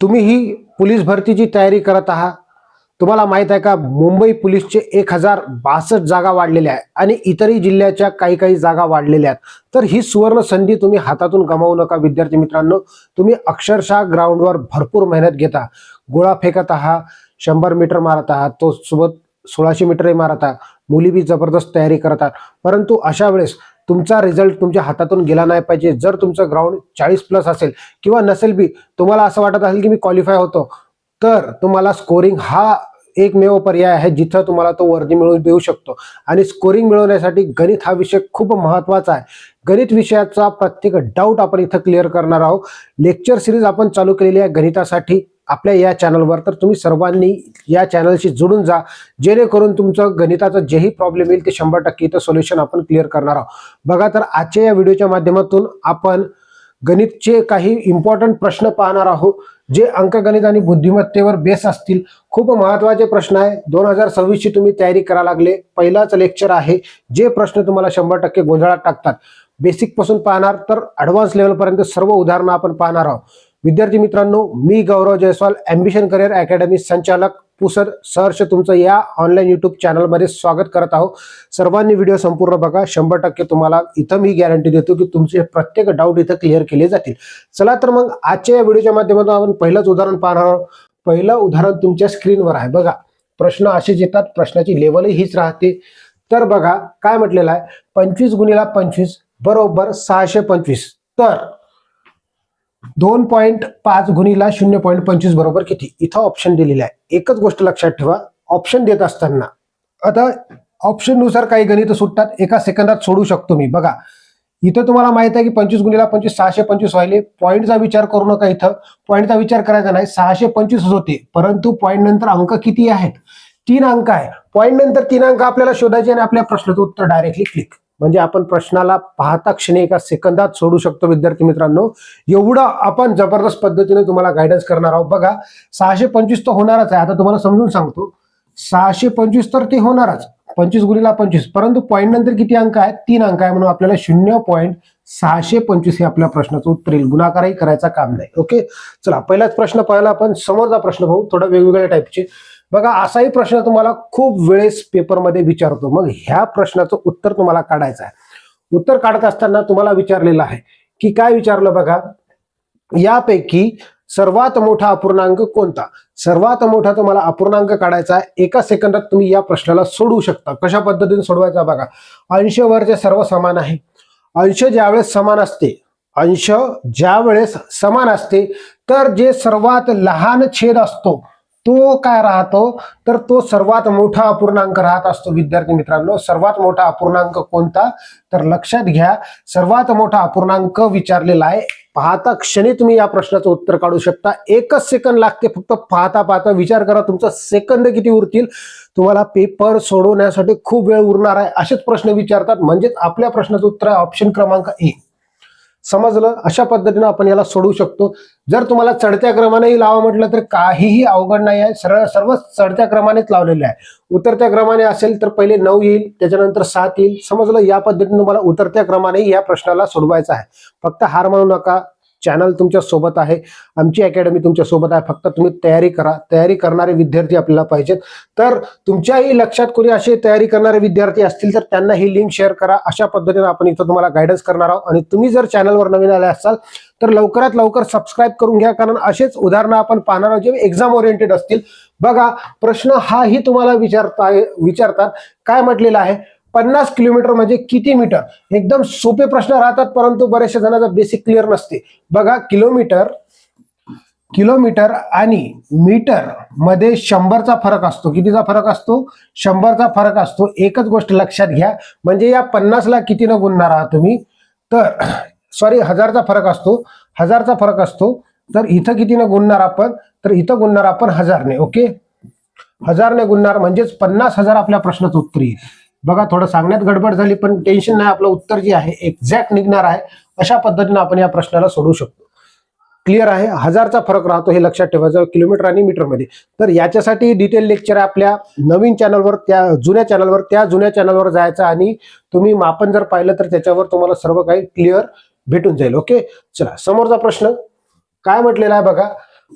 तुम्ही ही पोलीस भरतीची तयारी करत आहात. तुम्हाला माहीत आहे का मुंबई पोलीसचे एक हजार बासष्ट जागा वाढलेल्या आहेत आणि इतरही जिल्ह्याच्या काही काही जागा वाढलेल्या आहेत. तर ही सुवर्ण संधी तुम्ही हातातून गमावू नका विद्यार्थी मित्रांनो. तुम्ही अक्षरशः ग्राउंडवर भरपूर मेहनत घेता. गोळा फेकत आहात शंभर मीटर मारत आहात तो सोबत सोळाशे मीटरही मारत आहात. मुली बी जबरदस्त तयारी करतात परंतु अशा वेळेस तुमचा रिझल्ट तुमच्या हातातून गेला नाही पाहिजे. जर तुमचं ग्राउंड चाळीस प्लस असेल किंवा नसेल बी तुम्हाला असं वाटत असेल की मी क्वालिफाय होतो तर तुम्हाला स्कोरिंग हा एकमेव पर्याय आहे जिथं तुम्हाला तो वर्दी मिळवून देऊ शकतो. आणि स्कोरिंग मिळवण्यासाठी गणित हा विषय खूप महत्त्वाचा आहे. गणित विषयाचा प्रत्येक डाऊट आपण इथं क्लिअर करणार आहोत. लेक्चर सिरीज आपण चालू केलेली आहे गणितासाठी. आपल्या या चॅनलवर तर तुम्ही सर्वांनी या चॅनलशी जोडून जा. जेणेकरून तुमचं गणिताचं जेही प्रॉब्लेम येईल ते शंभर टक्के इथं सोल्युशन आपण क्लिअर करणार आहोत. बघा तर आजच्या या व्हिडिओच्या माध्यमातून आपण गणितचे काही इम्पॉर्टंट प्रश्न पाहणार आहोत जे अंकगणित आणि बुद्धिमत्तेवर बेस असतील. खूप महत्त्वाचे प्रश्न आहे. दोन हजार सव्वीसची तुम्ही तयारी करा लागले. पहिलाच लेक्चर आहे जे प्रश्न तुम्हाला शंभर टक्के गोंधळात टाकतात. बेसिकपासून पाहणार तर ॲडव्हान्स लेवलपर्यंत सर्व उदाहरणं आपण पाहणार आहोत. विद्यार्थी मित्रांनो मी Gaurav Jaiswal ambition career academy संचालक पुसद सहर्ष तुमचं या ऑनलाईन युट्यूब चॅनलमध्ये स्वागत करत आहोत. सर्वांनी व्हिडिओ संपूर्ण बघा. शंभर टक्के तुम्हाला इथं मी गॅरंटी देतो की तुमचे प्रत्येक डाऊट इथं क्लिअर केले जातील. चला तर मग आजच्या या व्हिडिओच्या माध्यमातून आपण पहिलंच उदाहरण पाहणार आहोत. पहिलं उदाहरण तुमच्या स्क्रीनवर आहे. बघा प्रश्न असेच येतात प्रश्नाची लेवलही हीच राहते. तर बघा काय म्हटलेलं आहे? पंचवीस गुणिला पंचवीस बरोबर सहाशे पंचवीस. तर दोन पॉईंट पाच गुणीला शून्य पॉईंट पंचवीस बरोबर किती? इथं ऑप्शन दिलेलं आहे. एकच गोष्ट लक्षात ठेवा. ऑप्शन देत असताना. आता ऑप्शननुसार काही गणित सुटतात. एका सेकंदात सोडू शकतो मी. बघा. इथं तुम्हाला माहीत आहे की पंचवीस गुणीला पंचवीस सहाशे पंचवीस व्हायले. पॉईंटचा विचार करू नका इथं. पॉईंटचा विचार करायचा नाही. सहाशे पंचवीस होते. परंतु पॉईंट नंतर अंक किती आहेत? तीन अंक आहे. पॉईंट नंतर तीन अंक आपल्याला शोधायचे आणि आपल्या प्रश्नाचं उत्तर डायरेक्टली क्लिक म्हणजे आपण प्रश्नाला पाहता क्षणी एका सेकंदात सोडू शकतो विद्यार्थी मित्रांनो. एवढं आपण जबरदस्त पद्धतीने तुम्हाला गायडन्स करणार आहोत. बघा सहाशे पंचवीस तर होणारच आहे. आता तुम्हाला समजून सांगतो. सहाशे पंचवीस तर ते होणारच. पंचवीस गुणीला पंचवीस. परंतु पॉईंट नंतर किती अंक आहेत? तीन अंक आहे म्हणून आपल्याला शून्य पॉईंट सहाशे पंचवीस हे आपल्या प्रश्नाचं उत्तर येईल. गुणाकारही करायचा काम नाही. ओके चला पहिलाच प्रश्न पाहिला आपण. समोरचा प्रश्न पाहू. थोडा वेगवेगळ्या टाईपचे बघा असाही प्रश्न तुम्हाला खूप वेळेस पेपरमध्ये विचारतो. मग ह्या प्रश्नाचं उत्तर तुम्हाला काढायचं आहे. उत्तर काढत असताना तुम्हाला विचारलेलं आहे की काय विचारलं बघा? यापैकी सर्वात मोठा अपूर्णांक कोणता? सर्वात मोठा तुम्हाला अपूर्णांक काढायचा आहे. एका सेकंदात तुम्ही या प्रश्नाला सोडवू शकता. कशा पद्धतीने सोडवायचा बघा? अंश वरचे सर्व समान आहे. अंश ज्यावेळेस समान असते अंश ज्यावेळेस समान असते तर जे सर्वात लहान छेद असतो तो काय राहतो? तर तो सर्वात मोठा अपूर्णांक राहत असतो विद्यार्थी मित्रांनो. सर्वात मोठा अपूर्णांक कोणता? तर लक्षात घ्या सर्वात मोठा अपूर्णांक विचारलेला आहे. पाहता क्षणी तुम्ही या प्रश्नाचं उत्तर काढू शकता. एकच सेकंद लागते फक्त पाहता पाहता. विचार करा तुमचा सेकंद किती उरतील? तुम्हाला पेपर सोडवण्यासाठी खूप वेळ उरणार आहे. असेच प्रश्न विचारतात. म्हणजेच आपल्या प्रश्नाचं उत्तर आहे ऑप्शन क्रमांक ए समजलं? अशा पद्धतीनं आपण याला सोडवू शकतो. जर तुम्हाला चढत्या क्रमानेही लावा म्हटलं तर काहीही अवघड नाही आहे. सरळ सर्व चढत्या क्रमानेच लावलेले आहे. उतरत्या क्रमाने असेल तर पहिले नऊ येईल त्याच्यानंतर सात येईल. समजलं? या पद्धतीने तुम्हाला उतरत्या क्रमाने या प्रश्नाला सोडवायचा आहे. फक्त हार मानू नका. चॅनल तुमच्यासोबत आहे. आमची अकॅडमी तुमच्यासोबत आहे. फक्त तुम्ही तयारी करा. तयारी करणारे विद्यार्थी आपल्याला पाहिजेत. तर तुमच्याही लक्षात कोणी असे तयारी करणारे विद्यार्थी असतील तर त्यांना ही लिंक शेअर करा. अशा पद्धतीने आपण इथं तुम्हाला गायडन्स करणार आहोत. आणि तुम्ही जर चॅनलवर नवीन आले असाल तर लवकरात लवकर सबस्क्राईब करून घ्या. कारण असेच उदाहरणं आपण पाहणार आहोत जे एक्झाम ओरिएंटेड असतील. बघा प्रश्न हाही तुम्हाला विचारता विचारतात. काय म्हटलेलं आहे? पन्नास किलोमीटर म्हणजे किती मीटर? एकदम सोपे प्रश्न राहतात परंतु बऱ्याचशा जणांचा बेसिक क्लिअर नसते. बघा किलोमीटर किलोमीटर आणि मीटरमध्ये शंभरचा फरक असतो. कितीचा फरक असतो? शंभरचा फरक असतो. एकच गोष्ट लक्षात घ्या. म्हणजे या पन्नासला कितीनं गुणणार आहात तुम्ही? तर सॉरी हजारचा फरक असतो. हजारचा फरक असतो. तर इथं कितीनं गुणणार आपण? तर इथं गुणणार आपण हजारने ओके? हजारने गुणणार म्हणजेच पन्नास हजार आपल्या प्रश्नाचं उत्तर. येईल बघा थोडं सांगण्यात गडबड झाली पण टेन्शन नाही. आपलं उत्तर जे आहे एक्झॅक्ट निघणार आहे अशा पद्धतीनं आपण या प्रश्नाला सोडवू शकतो. क्लिअर आहे? हजारचा फरक राहतो हे लक्षात ठेवायचं किलोमीटर आणि मीटरमध्ये तर याच्यासाठी डिटेल लेक्चर आहे आपल्या नवीन चॅनलवर त्या जुन्या चॅनलवर त्या जुन्या चॅनलवर जायचं आणि तुम्ही मापन जर पाहिलं तर त्याच्यावर तुम्हाला सर्व काही क्लिअर भेटून जाईल. ओके चला समोरचा प्रश्न. काय म्हटलेला आहे बघा?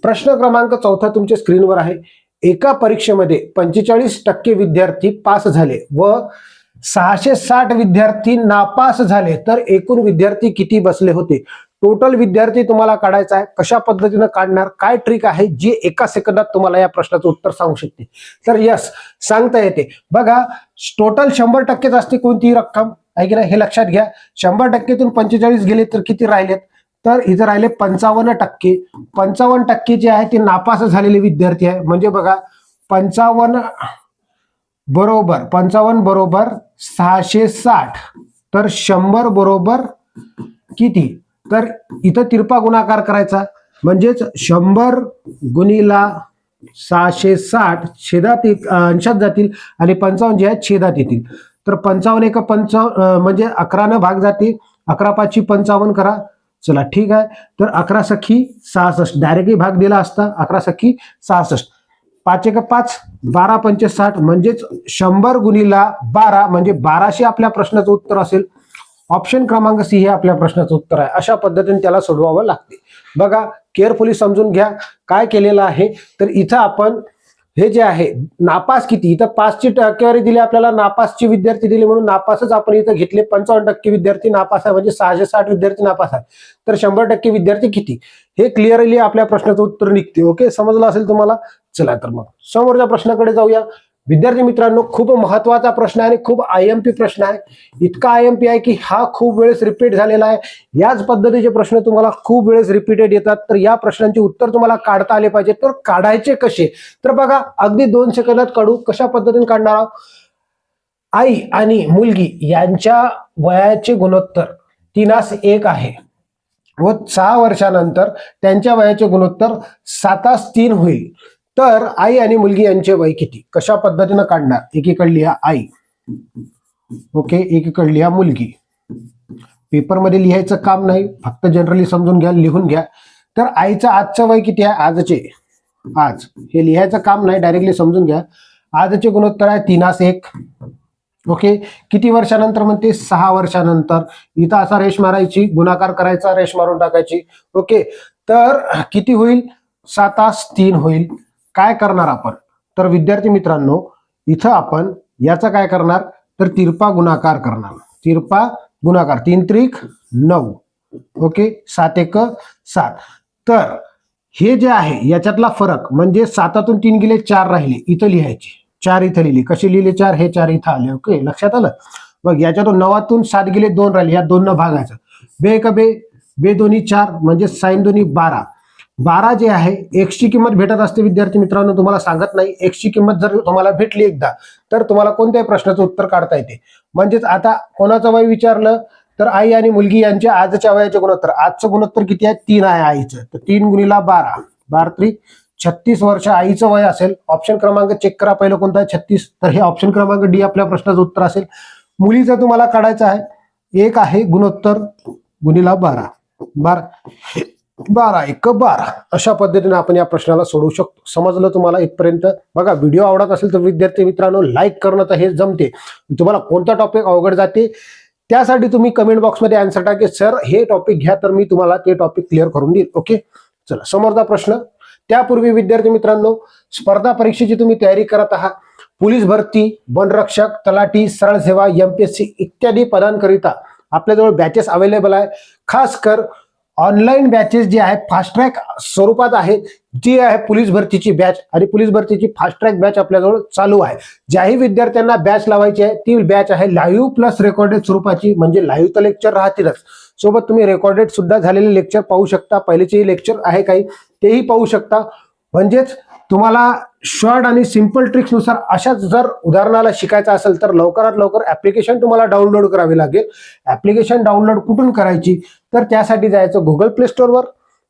प्रश्न क्रमांक चौथा तुमच्या स्क्रीनवर आहे. एका परीक्षेमध्ये पंचेचाळीस टक्के विद्यार्थी पास झाले व सहाशे साठ विद्यार्थी नापास झाले तर एकूण विद्यार्थी किती बसले होते? टोटल विद्यार्थी तुम्हाला काढायचा आहे. कशा पद्धतीनं काढणार? काय ट्रिक आहे? जी एका सेकंदात तुम्हाला या प्रश्नाचं उत्तर सांगू शकते. तर यस सांगता येते. बघा टोटल शंभर टक्केच असते कोणतीही रक्कम. आहे की नाही? हे लक्षात घ्या. शंभर टक्केतून पंचेचाळीस गेले तर किती राहिलेत? तर इथं राहिले पंचावन्न टक्के. पंचावन्न टक्के जे आहे ते नापास झालेले विद्यार्थी आहे. म्हणजे बघा पंचावन्न बरोबर पंचावन्न बरोबर सहाशे साठ. तर शंभर बरोबर किती? तर इथं तिरपा गुणाकार करायचा. म्हणजेच शंभर गुणीला सहाशे साठ छेदात अंशात जातील आणि पंचावन्न जे आहेत छेदात येतील. तर पंचावन्न एक पंचावन्न म्हणजे अकरानं भाग जाते अकरा पाचशे पंचावन्न करा. चला ठीक आहे. तर अकरा सखी सहासष्ट. डायरेक्टही भाग दिला असता अकरा सखी सहासष्ट. पाच एक पाच बारा पंचे साठ म्हणजेच शंभर गुणीला बारा म्हणजे बाराशे आपल्या प्रश्नाचं उत्तर असेल. ऑप्शन क्रमांक सी हे आपल्या प्रश्नाचं उत्तर आहे. अशा पद्धतीने त्याला सोडवावं लागते. बघा केअरफुली समजून घ्या काय केलेलं आहे. तर इथं आपण हे जे आहे नापास किती? इथं पाचची टक्केवारी दिली आपल्याला नापासची विद्यार्थी दिली म्हणून नापासच आपण इथं घेतले. पंचावन्न टक्के विद्यार्थी नापास आहे म्हणजे सहाशे साठ विद्यार्थी नापास आहे. तर शंभर टक्के विद्यार्थी किती? हे क्लिअरली आपल्या प्रश्नाचं उत्तर निघते. ओके समजलं असेल तुम्हाला? चला तर मग. समोरच्या प्रश्नाकडे जाऊया. विद्यार्थी मित्रांनो खूप महत्त्वाचा प्रश्न आहे आणि खूप आय एम पी प्रश्न आहे. इतका आय एम पी आहे की हा खूप वेळेस रिपीट झालेला आहे. याच पद्धतीचे प्रश्न तुम्हाला खूप वेळेस रिपीटेड येतात. तर या प्रश्नांचे उत्तर तुम्हाला काढता आले पाहिजे. तर काढायचे कसे? तर बघा अगदी दोन सेकंदात काढू. कशा पद्धतीने काढणार आहोत? आई आणि मुलगी यांच्या वयाचे गुणोत्तर तीनास एक आहे. व सहा वर्षानंतर त्यांच्या वयाचे गुणोत्तर सातास तीन होईल. तर आई आणि मुलगी यांचे वय किती? कशा पद्धतीनं काढणार? एकीकडली लिहा आई. ओके एकीकडली लिहा मुलगी. पेपरमध्ये लिहायचं काम नाही. फक्त जनरली समजून घ्या लिहून घ्या. तर आईचं आजचं वय किती आहे? आजचे. आज. हे लिहायचं काम नाही डायरेक्टली समजून घ्या. आजचे गुणोत्तर आहे तीनास एक. ओके किती वर्षानंतर म्हणते? सहा वर्षानंतर. इथं असा रेश मारायची गुणाकार करायचा रेश मारून टाकायची. ओके तर किती होईल? सातास तीन होईल. काय करणार आपण? तर विद्यार्थी मित्रांनो इथं आपण याचा काय करणार? तर तिरपा गुणाकार करणार. तिरपा गुणाकार तीन त्रिक नऊ. ओके? सात एक सात. तर हे जे आहे याच्यातला फरक म्हणजे सातातून तीन गेले चार राहिले. इथं लिहायचे. चार इथं लिहिले. कसे लिहिले? चार? हे चार इथं आले. ओके? लक्षात आलं? बघ याच्यातून नवातून सात गेले दोन राहिले. या दोन भागायचं बे का बे. बे दोन्ही चार म्हणजे साईन दोन्ही बारा. बारा जे आहे एक्सची किंमत भेटत असते विद्यार्थी मित्रांनो तुम्हाला सांगत नाही. एक्सची किंमत जर तुम्हाला भेटली एकदा तर तुम्हाला कोणत्याही प्रश्नाचं उत्तर काढता येते. म्हणजेच आता कोणाचं वय विचारलं तर आई आणि मुलगी यांच्या आजच्या वयाचे गुणोत्तर. आजचं गुणोत्तर किती आहे? तीन आहे आईचं. तर तीन गुणीला बारा. बारा त्री छत्तीस वर्ष आईचं वय असेल ऑप्शन क्रमांक चेक करा. पहिलं कोणतं आहे? छत्तीस. तर हे ऑप्शन क्रमांक डी आपल्या प्रश्नाचं उत्तर असेल. मुलीचं तुम्हाला काढायचं आहे. एक आहे गुणोत्तर गुणीला बारा. बारा. बारा एक बारा. अशा पद्धतीने आपण या प्रश्नाला सोडवू शकतो. समजलं तुम्हाला इथपर्यंत? बघा व्हिडिओ आवडत असेल तर विद्यार्थी मित्रांनो लाईक करणं तर हे जमते. तुम्हाला कोणता टॉपिक अवघड जाते त्यासाठी तुम्ही कमेंट बॉक्समध्ये आन्सर टाके सर हे टॉपिक घ्या तर मी तुम्हाला ते टॉपिक क्लिअर करून देईल ओके चला समोरचा प्रश्न. त्यापूर्वी विद्यार्थी मित्रांनो स्पर्धा परीक्षेची तुम्ही तयारी करत आहात. पोलीस भरती वनरक्षक तलाठी सरळ सेवा एमपीएससी इत्यादी पदांकरिता आपल्याजवळ बॅचेस अवेलेबल आहे खास कर ऑनलाईन बॅचेस जे आहेत फास्ट ट्रॅक स्वरूपात आहे जी आहे पोलीस भरतीची बॅच आणि पोलीस भरतीची फास्ट ट्रॅक बॅच आपल्याजवळ चालू आहे. ज्याही विद्यार्थ्यांना बॅच लावायची आहे ती बॅच आहे लाईव्ह प्लस रेकॉर्डेड स्वरूपाची म्हणजे लाईव्ह तर लेक्चर राहतीलच. सोबत तुम्ही रेकॉर्डेड सुद्धा झालेले लेक्चर पाहू शकता. पहिलेचेही लेक्चर आहे काही तेही पाहू शकता. म्हणजेच तुम्हाला शॉर्ट आणि सिंपल ट्रिक्सनुसार अशाच जर उदाहरणाला शिकायचं असेल तर लवकरात लवकर ऍप्लिकेशन तुम्हाला डाउनलोड करावी लागेल. ऍप्लिकेशन डाउनलोड कुठून करायची? तर त्यासाठी जायचं गुगल प्ले स्टोअरवर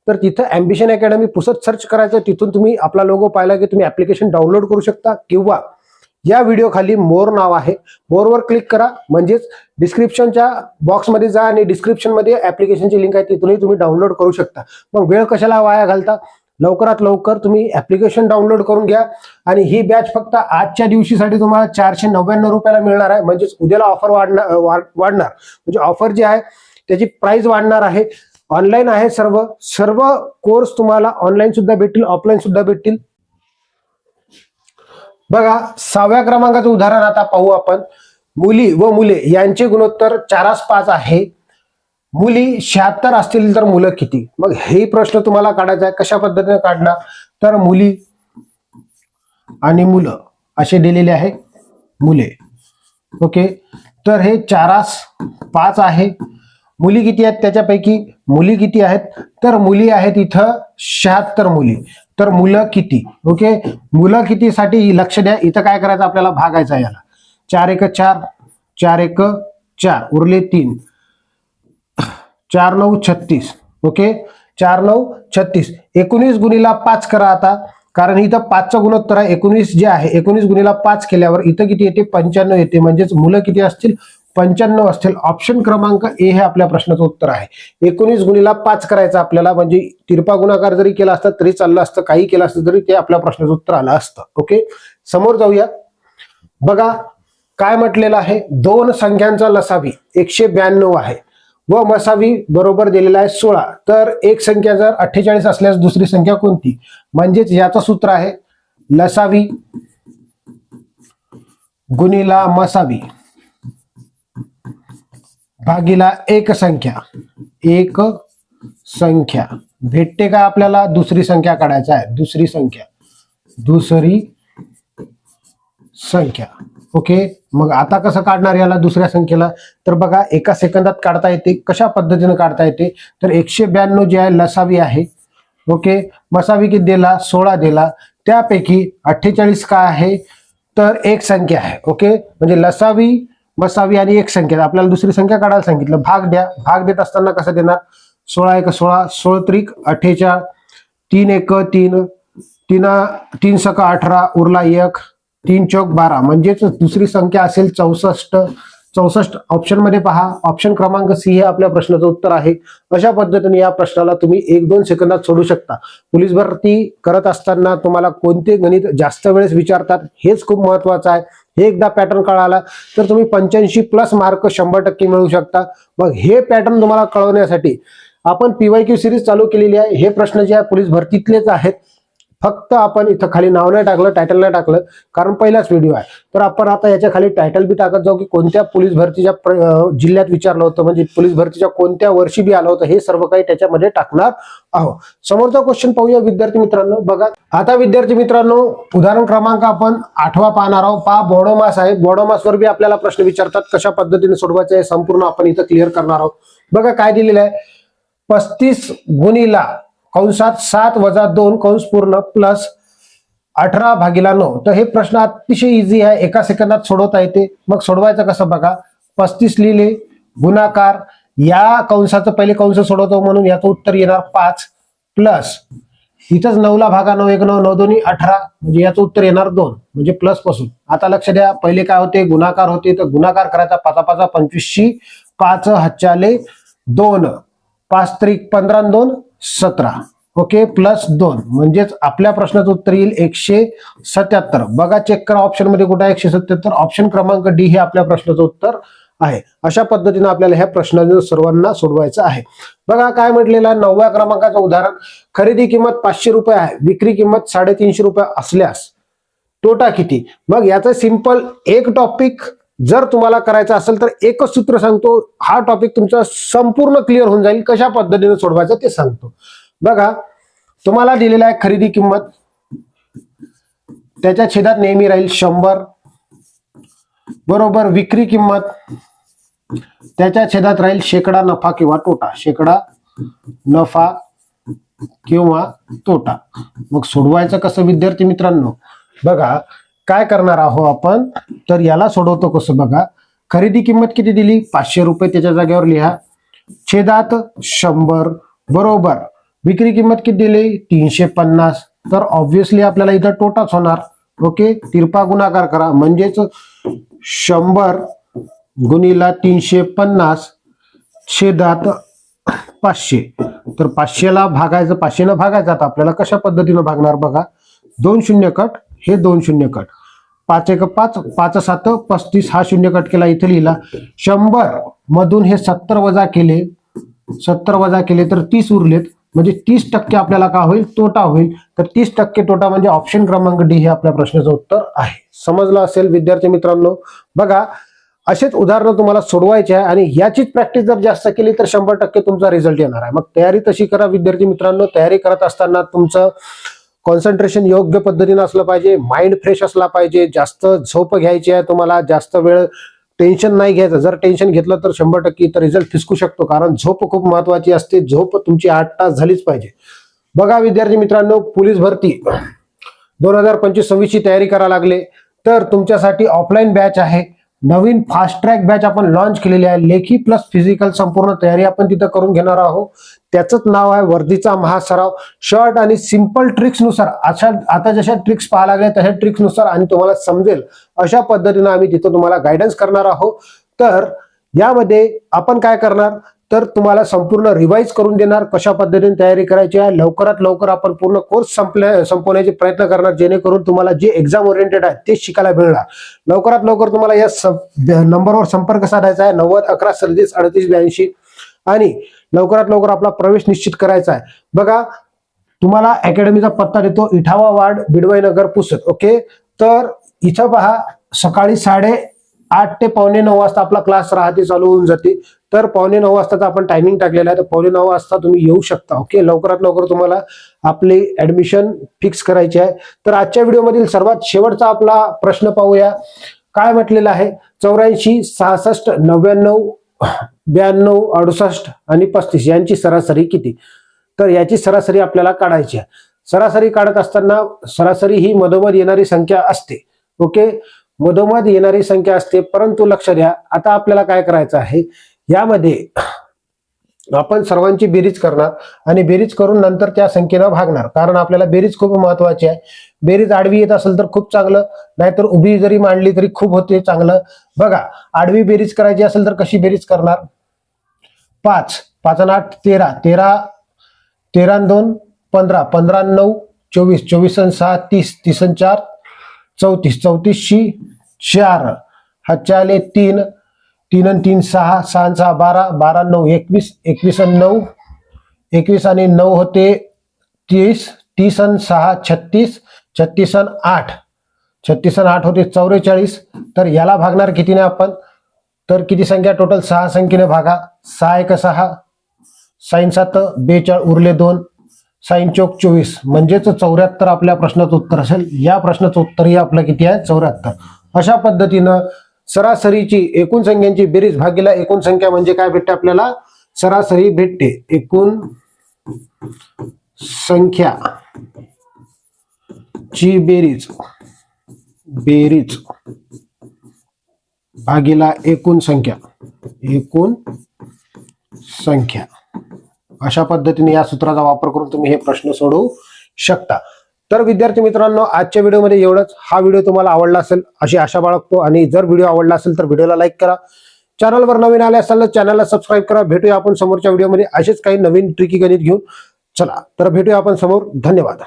तर तिथं ॲम्बिशन अकॅडमी पुसत सर्च करायचं. तिथून तुम्ही आपला लोगो पाहिला की तुम्ही ऍप्लिकेशन डाउनलोड करू शकता. किंवा या व्हिडिओ खाली मोर नाव आहे. मोरवर क्लिक करा. म्हणजेच डिस्क्रिप्शनच्या बॉक्समध्ये जा आणि डिस्क्रिप्शनमध्ये ऍप्लिकेशनची लिंक आहे. तिथूनही तुम्ही डाउनलोड करू शकता. मग वेळ कशाला वाया घालता? लवकरात लवकर तुम्ही ऍप्लिकेशन डाउनलोड करून घ्या. आणि ही बॅच फक्त आजच्या दिवशीसाठी तुम्हाला चारशे नव्याण्णव रुपयाला मिळणार आहे. म्हणजेच उद्याला ऑफर वाढणार वाढ- वाढणार. म्हणजे ऑफर जी आहे त्याची प्राइस वाढणार आहे. ऑनलाईन आहे सर्व. सर्व कोर्स तुम्हाला ऑनलाईन सुद्धा भेटतील ऑफलाईन सुद्धा भेटतील. बघा सहाव्या क्रमांकाचं उदाहरण आता पाहू आपण. मुली व मुले यांचे गुणोत्तर चारास पाच आहे. मुली शहात्तर असतील तर मुलं किती? मग हे प्रश्न तुम्हाला काढायचा आहे. कशा पद्धतीने काढणार? तर मुली आणि मुलं असे दिलेले आहे. मुले. ओके? तर हे चारास पाच आहे. मुली किती आहेत त्याच्यापैकी? मुली किती आहेत? तर मुली आहेत इथं शहात्तर मुली. तर मुलं किती? ओके? मुलं कितीसाठी लक्ष द्या. इथं काय करायचं? आपल्याला भागायचं आहे याला. चार एक चार चार एक चार. उरले तीन. चार नऊ छत्तीस ओके चार नऊ छत्तीस. एकोणीस गुणीला पाच करा आता कारण इथं पाचचं गुणोत्तर आहे. एकोणीस जे आहे एकोणीस गुणीला पाच केल्यावर इथं किती येते? पंच्याण्णव येते. म्हणजेच मुलं किती असतील? पंच्याण्णव असतील. ऑप्शन क्रमांक ए हे आपल्या प्रश्नाचं उत्तर आहे. एकोणीस गुणीला पाच करायचं आपल्याला म्हणजे तिरपा गुणाकार जरी केला असता तरी चाललं असतं. काही केलं असतं तरी ते आपल्या प्रश्नाचं उत्तर आलं असतं ओके समोर जाऊया. बघा काय म्हटलेलं आहे? दोन संख्यांचा लसावी. एकशे ब्याण्णव आहे. व मसावी बरोबर दिलेला आहे सोळा. तर एक संख्या जर अठ्ठेचाळीस असल्यास दुसरी संख्या कोणती? म्हणजेच याचं सूत्र आहे लसावी गुणीला मसावी भागीला एक संख्या. एक संख्या. भेटते का आपल्याला? दुसरी संख्या काढायचा आहे. दुसरी संख्या. दुसरी संख्या. ओके? मग आता कसं काढणार याला दुसऱ्या संख्येला? तर बघा एका सेकंदात काढता येते. कशा पद्धतीनं काढता येते? तर एकशे ब्याण्णव जे आहे लसावी आहे. ओके? मसावी किती दिला? सोळा दिला. त्यापैकी अठ्ठेचाळीस काय आहे? तर एक संख्या आहे. ओके? म्हणजे लसावी मसावी आणि एक संख्या. आपल्याला दुसरी संख्या काढायला सांगितलं. भाग द्या. भाग देत असताना कसं देणार? सोळा एक सोळा सोळ त्रिक अठ्ठेचाळ तीन एक तीन तीन तीन सका अठरा उरला एक. तीन चौक बारा. म्हणजेच दुसरी संख्या असेल चौसष्ट. चौसष्ट ऑप्शनमध्ये पहा. ऑप्शन क्रमांक सी हे आपल्या प्रश्नाचं उत्तर आहे. अशा पद्धतीने या प्रश्नाला तुम्ही एक दोन सेकंदात सोडू शकता. पोलीस भरती करत असताना तुम्हाला कोणते गणित जास्त वेळेस विचारतात हेच खूप महत्वाचं आहे. हे एकदा पॅटर्न कळाला तर तुम्ही पंच्याऐंशी प्लस मार्क शंभर टक्के मिळू शकता. मग हे पॅटर्न तुम्हाला कळवण्यासाठी आपण पीवाय क्यू सिरीज चालू केलेली आहे. हे प्रश्न जे आहे पोलीस भरतीतलेच आहेत. फक्त आपण इथं खाली नाव नाही टाकलं टायटल नाही टाकलं कारण पहिलाच व्हिडिओ आहे. तर आपण आता याच्या खाली टायटल बी टाकत जाऊ की कोणत्या पोलीस भरतीच्या जिल्ह्यात विचारलं होतं म्हणजे पोलीस भरतीच्या कोणत्या वर्षी बी आलं होतं हे सर्व काही त्याच्यामध्ये टाकणार आहोत. समोरचा क्वेश्चन पाहूया विद्यार्थी मित्रांनो. बघा आता विद्यार्थी मित्रांनो उदाहरण क्रमांक आपण आठवा पाहणार आहोत. पा बोडोमास आहे. बोडोमासवर बी आपल्याला प्रश्न विचारतात कशा पद्धतीने सोडवायचं आहे संपूर्ण आपण इथं क्लिअर करणार आहोत. बघा काय दिलेलं आहे? पस्तीस गुणीला कंसात सात वजा दोन कंस पूर्ण प्लस अठरा भागीला नऊ. तर हे प्रश्न अतिशय इझी आहे. एका सेकंदात सोडवता येते. मग सोडवायचं कसं बघा? पस्तीस लिहिले. गुणाकार. या कंसाचं पहिले कंस सोडवतो म्हणून याचं उत्तर येणार पाच प्लस. इथंच नऊला भागा नऊ एक नऊ नऊ दोन्ही अठरा. म्हणजे याचं उत्तर येणार दोन. म्हणजे प्लसपासून. आता लक्ष द्या. पहिले काय होते? गुणाकार होते. तर गुणाकार करायचा पाचा पाचा पंचवीसशी पाच हच्चाले दोन. पाच त्रिक पंधरा दोन. सतरा. ओके प्लस दोन. म्हणजेच आपल्या प्रश्नाचं उत्तर येईल एकशे सत्याहत्तर. बघा चेक करा ऑप्शनमध्ये कुठे आहे एकशे सत्याहत्तर. ऑप्शन क्रमांक डी हे आपल्या प्रश्नाचं उत्तर आहे. अशा पद्धतीने आपल्याला ह्या प्रश्नाचं सर्वांना सोडवायचं आहे. बघा काय म्हटलेलं आहे? नवव्या क्रमांकाचं उदाहरण. खरेदी किंमत पाचशे रुपये आहे. विक्री किंमत साडेतीनशे रुपये असल्यास तोटा किती? मग याचं सिंपल एक टॉपिक जर तुम्हाला करायचं असेल तर एकच सूत्र सांगतो. हा टॉपिक तुमचा संपूर्ण क्लिअर होऊन जाईल. कशा पद्धतीने सोडवायचं ते सांगतो. बघा तुम्हाला दिलेला आहे खरेदी किंमत. त्याच्या छेदात नेहमी राहील शंभर. बरोबर विक्री किंमत. त्याच्या छेदात राहील शेकडा नफा किंवा तोटा. शेकडा नफा किंवा तोटा. मग सोडवायचं कसं विद्यार्थी मित्रांनो? बघा काय करणार आहो आपण? तर याला सोडवतो कसं बघा? खरेदी किंमत किती दिली? पाचशे रुपये त्याच्या जागेवर लिहा. छेदात शंभर बरोबर. विक्री किंमत किती दिली? तीनशे पन्नास. तर ऑब्व्हियसली आपल्याला इथं तोटाच होणार. ओके तिरपा गुणाकार करा. म्हणजेच शंभर गुणीला तीनशे पन्नास छेदात पाचशे. तर पाचशेला भागायचं पाचशेनं भागायचं. आता आपल्याला कशा पद्धतीनं भागणार बघा? दोन शून्य कट हे दोन शून्य कट. पाच एक पाच पाच सात पस्तीस हा शून्य कट केला इथे लिहिला. शंभर मधून हे सत्तर वजा केले सत्तर वजा केले तर तीस उरलेत. म्हणजे तीस टक्के आपल्याला का होईल? तोटा होईल. तर तीस टक्के तोटा म्हणजे ऑप्शन क्रमांक डी हे आपल्या प्रश्नाचं उत्तर आहे. समजलं असेल विद्यार्थी मित्रांनो? बघा असेच उदाहरणं तुम्हाला सोडवायचे आहे आणि याचीच प्रॅक्टिस जर जास्त केली तर शंभर टक्के तुमचा रिझल्ट येणार आहे. मग तयारी तशी करा विद्यार्थी मित्रांनो. तयारी करत असताना तुमचं कॉन्सन्ट्रेशन योग्य पद्धतीनं असलं पाहिजे माइंड फ्रेश असला पाहिजे जास्त झोप घ्यायची आहे तुम्हाला जास्त वेळ टेन्शन नाही घ्यायचं. जर टेन्शन घेतलं तर शंभर टक्के तर रिझल्ट फिसकू शकतो कारण झोप खूप महत्वाची असते. झोप तुमची आठ तास झालीच पाहिजे. बघा विद्यार्थी मित्रांनो पोलीस भरती. दोन हजार पंचवीस सव्वीसची तयारी करा लागले. तर तुमच्यासाठी ऑफलाईन बॅच आहे. नवीन फास्ट ट्रॅक बॅच आपण लॉन्च केलेली आहे. लेखी प्लस फिजिकल संपूर्ण तयारी आपण तिथं करून घेणार आहोत. त्याचंच नाव आहे वर्दीचा महासराव. शॉर्ट आणि सिंपल ट्रिक्सनुसार अशा आता जशा ट्रिक्स पाहायला लागल्या तशा ट्रिक्सनुसार आणि तुम्हाला समजेल अशा पद्धतीनं आम्ही तिथं तुम्हाला गायडन्स करणार आहोत. तर यामध्ये आपण काय करणार? तर तुम्हाला संपूर्ण रिवाईज करून देणार कशा पद्धतीने तयारी करायची आहे लवकरात लवकर आपण पूर्ण कोर्स संपल्या संपवण्याचे प्रयत्न करणार जेणेकरून तुम्हाला जे एक्झाम ओरिएंटेड आहे ते शिकायला मिळणार. लवकरात लवकर तुम्हाला या सं- नंबरवर संपर्क साधायचा आहे नव्वद अकरा सदतीस अडतीस ब्याऐंशी. आणि लवकरात लवकर आपला प्रवेश निश्चित करायचा आहे. बघा तुम्हाला अकॅडमीचा पत्ता देतो इठावा वार्ड बिडवाई नगर पुसत ओके? तर इथं पहा सकाळी साडे आठ ते पावणे नऊ वाजता आपला क्लास राहते चालू होऊन जाते. तर पावणे नऊ वाजताचा आपण टायमिंग टाकलेला आहे. तर पावणे नऊ वाजता तुम्ही येऊ शकता. ओके लवकरात लवकर तुम्हाला आपली ऍडमिशन फिक्स करायची आहे. तर आजच्या व्हिडिओमधील सर्वात शेवटचा आपला प्रश्न पाहूया. काय म्हटलेलं आहे? चौऱ्याऐंशी सहासष्ट नव्याण्णव ब्याण्णव अडुसष्ट आणि पस्तीस यांची सरासरी किती? तर याची सरासरी आपल्याला काढायची आहे. सरासरी काढत असताना सरासरी ही मधोमध येणारी संख्या असते. ओके मधोमध येणारी संख्या असते परंतु लक्ष द्या. आता आपल्याला काय करायचं आहे? यामध्ये आपण सर्वांची बेरीज करणार आणि बेरीज करून नंतर त्या संख्येनं भागणार. कारण आपल्याला बेरीज खूप महत्वाची आहे. बेरीज आडवी येत असेल तर खूप चांगलं नाहीतर उभी जरी मांडली तरी खूप होते चांगलं. बघा आडवी बेरीज करायची असेल तर कशी बेरीज करणार? पाच पाच आठ तेरा. तेरा तेरा दोन पंधरा. पंधरा नऊ चोवीस. चोवीस आणि सहा तीस. तीस चार चौतीस चौतीसशी चार. हातच्या चाले तीन. तीन आणि तीन सहा. सहा सहा बारा. बारा नऊ एकवीस. एकवीस आणि नऊ. एकवीस आणि नऊ होते तीस. तीस आणि सहा छत्तीस. छत्तीस आणि आठ. छत्तीस आणि आठ होते चौवेचाळीस. तर याला भागणार कितीने आपण? तर किती संख्या? टोटल सहा संख्येने भागा. सहा एक सहा. साईन सात बेचाळ उरले दोन. साईन चौक चोवीस. म्हणजेच चौऱ्याहत्तर आपल्या प्रश्नाचं उत्तर असेल. या प्रश्नाचं उत्तरही आपलं किती आहे? चौऱ्याहत्तर. अशा पद्धतीनं सरासरीची एकूण संख्यांची बेरीज भागीला. एकूण संख्या म्हणजे काय भेटते आपल्याला? सरासरी भेटते. एकूण संख्या ची बेरीज बेरीज भागीला एकूण संख्या. एकूण संख्या. अशा पद्धतीने या सूत्राचा वापर करून तुम्ही हे प्रश्न सोडवू शकता. तर विद्यार्थी मित्रांनो आजच्या व्हिडिओमध्ये एवढंच. हा व्हिडिओ तुम्हाला आवडला असेल अशी आशा बाळगतो. आणि जर व्हिडिओ आवडला असेल तर व्हिडिओला लाईक करा. चॅनलवर नवीन आले असाल तर चॅनलला सबस्क्राईब करा. भेटूया आपण समोरच्या व्हिडिओमध्ये असेच काही नवीन ट्रिकी गणित घेऊन. चला तर भेटूया आपण समोर. धन्यवाद.